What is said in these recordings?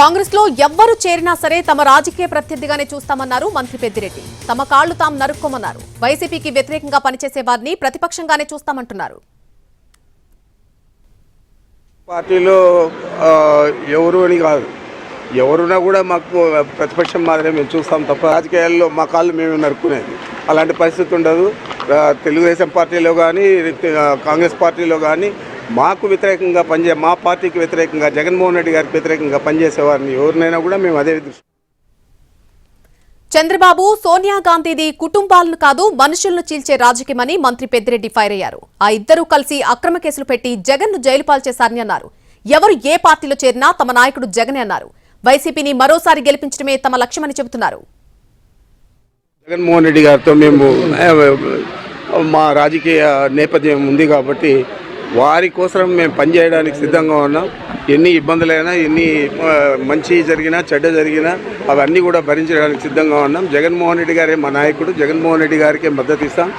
కాంగ్రెస్లో ఎవ్వరు చేరినా సరే తమ రాజకీయ ప్రత్యర్థిగానే చూస్తామన్నారు మంత్రి పెద్దిరెడ్డి. తమ కాళ్ళు తాము నరుక్కోమన్నారు. వైసీపీకి వ్యతిరేకంగా పనిచేసే వారిని ప్రతిపక్షంగానే చూస్తామంటున్నారు. పార్టీలో ఎవరు అని కాదు. ఎవరున్నా కూడా మాకు ప్రతిపక్షం మాదిరే మేము చూస్తాం తప్ప రాజకీయాల్లో మా కాళ్ళు మేము నరుక్కునేది. అలాంటి పరిస్థితి ఉండదు. తెలుగుదేశం పార్టీలో కానీ కాంగ్రెస్ పార్టీలో కానీ మాకు వ్యతిరేకంగా పనిచే మా పార్టీకి వ్యతిరేకంగా జగన్మోహన్ రెడ్డి గారికి వ్యతిరేకంగా పనిచేసే వారిని ఎవరినైనా కూడా మేము అదే దృష్టి చంద్రబాబు సోనియా గాంధీది కుటుంబాలను కాదు మనుషులను చీల్చే రాజకీయమని మంత్రి పెద్దిరెడ్డి ఫైర్ అయ్యారు. ఆ ఇద్దరూ కలిసి అక్రమ కేసులు పెట్టి జగన్ను జైలు పాల్చేశారని అన్నారు. ఎవరు ఏ పార్టీలో చేరినా తమ నాయకుడు జగనే అన్నారు. వైసీపీని మరోసారి గెలిపించడమే తమ లక్ష్యమని చెబుతున్నారు. జగన్మోహన్ రెడ్డి గారితో మేము మా రాజకీయ నేపథ్యం ఉంది కాబట్టి వారి కోసం మేము పనిచేయడానికి సిద్ధంగా ఉన్నాం. ఎన్ని ఇబ్బందులైనా ఎన్ని మంచి జరిగినా చెడ్డ జరిగినా అవన్నీ కూడా భరించడానికి సిద్ధంగా ఉన్నాం. జగన్మోహన్ రెడ్డి గారే మా నాయకుడు. జగన్మోహన్ రెడ్డి గారికే మద్దతు ఇస్తాం.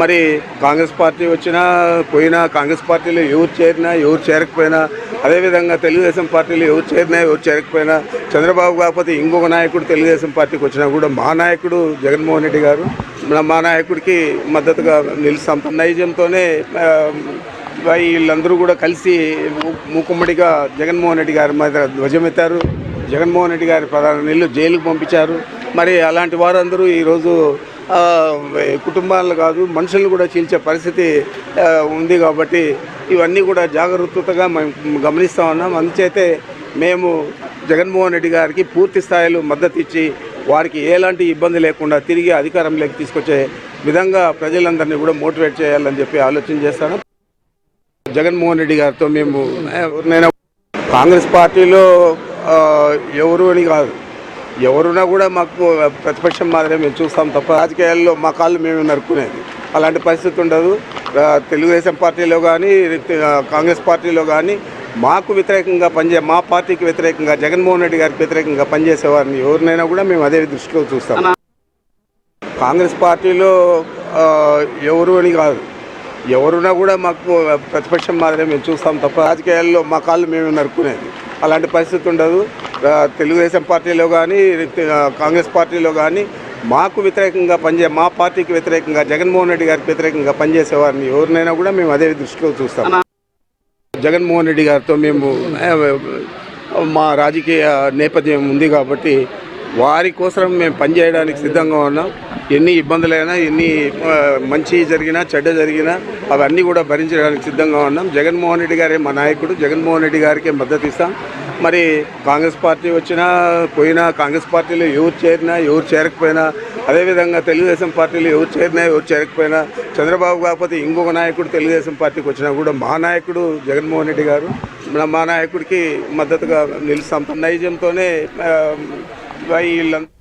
మరి కాంగ్రెస్ పార్టీ వచ్చినా పోయినా కాంగ్రెస్ పార్టీలో ఎవరు చేరినా ఎవరు చేరకపోయినా అదేవిధంగా తెలుగుదేశం పార్టీలో ఎవరు చేరినా ఎవరు చేరకపోయినా చంద్రబాబు కాకపోతే ఇంకొక నాయకుడు తెలుగుదేశం పార్టీకి వచ్చినా కూడా మా నాయకుడు జగన్మోహన్ రెడ్డి గారు. మా నాయకుడికి మద్దతుగా నిలుస్తాం. నైజంతోనే వీళ్ళందరూ కూడా కలిసి మూకుమ్మడిగా జగన్మోహన్ రెడ్డి గారి మీద ధ్వజమెత్తారు. జగన్మోహన్ రెడ్డి గారి ప్రధాన నీళ్ళు జైలుకు పంపించారు. మరి అలాంటి వారందరూ ఈరోజు కుటుంబాలు కుటుంబాలను కాదు మనుషులను కూడా చీల్చే పరిస్థితి ఉంది కాబట్టి ఇవన్నీ కూడా జాగ్రత్తగా మేము గమనిస్తూ ఉన్నాం. అందుచేతే మేము జగన్మోహన్ రెడ్డి గారికి పూర్తి స్థాయిలో మద్దతు ఇచ్చి వారికి ఎలాంటి ఇబ్బంది లేకుండా తిరిగి అధికారంలోకి తీసుకొచ్చే విధంగా ప్రజలందరినీ కూడా మోటివేట్ చేయాలని చెప్పి ఆలోచన చేస్తాను. జగన్మోహన్ రెడ్డి గారితో మేము నేను కాంగ్రెస్ పార్టీలో ఎవరు అని కాదు. ఎవరున్నా కూడా మాకు ప్రతిపక్షం మాదిరే మేము చూస్తాం తప్ప రాజకీయాల్లో మా కాళ్ళు మేము నరుక్కునేది. అలాంటి పరిస్థితి ఉండదు. తెలుగుదేశం పార్టీలో కానీ కాంగ్రెస్ పార్టీలో కానీ మాకు వ్యతిరేకంగా పనిచే మా పార్టీకి వ్యతిరేకంగా జగన్మోహన్ రెడ్డి గారికి వ్యతిరేకంగా పనిచేసే వారిని ఎవరినైనా కూడా మేము అదే దృష్టిలో చూస్తాం. కాంగ్రెస్ పార్టీలో ఎవరు అని కాదు. ఎవరున్నా కూడా మాకు ప్రతిపక్షం మాదిరే మేము చూస్తాం తప్ప రాజకీయాల్లో మా కాళ్ళు మేము నరుక్కునేది. అలాంటి పరిస్థితి ఉండదు. తెలుగుదేశం పార్టీలో కానీ కాంగ్రెస్ పార్టీలో కానీ మాకు వ్యతిరేకంగా పనిచే మా పార్టీకి వ్యతిరేకంగా జగన్మోహన్ రెడ్డి గారికి వ్యతిరేకంగా పనిచేసే వారిని ఎవరినైనా కూడా మేము అదే దృష్టిలో చూస్తాం. జగన్మోహన్ రెడ్డి గారితో మేము మా రాజకీయ నేపథ్యం ఉంది కాబట్టి వారి కోసం మేము పనిచేయడానికి సిద్ధంగా ఉన్నాం. ఎన్ని ఇబ్బందులైనా ఎన్ని మంచి జరిగినా చెడ్డ జరిగినా అవన్నీ కూడా భరించడానికి సిద్ధంగా ఉన్నాం. జగన్మోహన్ రెడ్డి గారే మా నాయకుడు. జగన్మోహన్ రెడ్డి గారికి మద్దతు ఇస్తాం. మరి కాంగ్రెస్ పార్టీ వచ్చినా పోయినా కాంగ్రెస్ పార్టీలో ఎవరు చేరినా ఎవరు చేరకపోయినా అదేవిధంగా తెలుగుదేశం పార్టీలో ఎవరు చేరినా ఎవరు చేరకపోయినా చంద్రబాబు కాకపోతే ఇంకొక నాయకుడు తెలుగుదేశం పార్టీకి వచ్చినా కూడా మా నాయకుడు జగన్మోహన్ రెడ్డి గారు మన- మా నాయకుడికి మద్దతుగా నిలుస్తాం. నైజంతోనే వీళ్ళంతా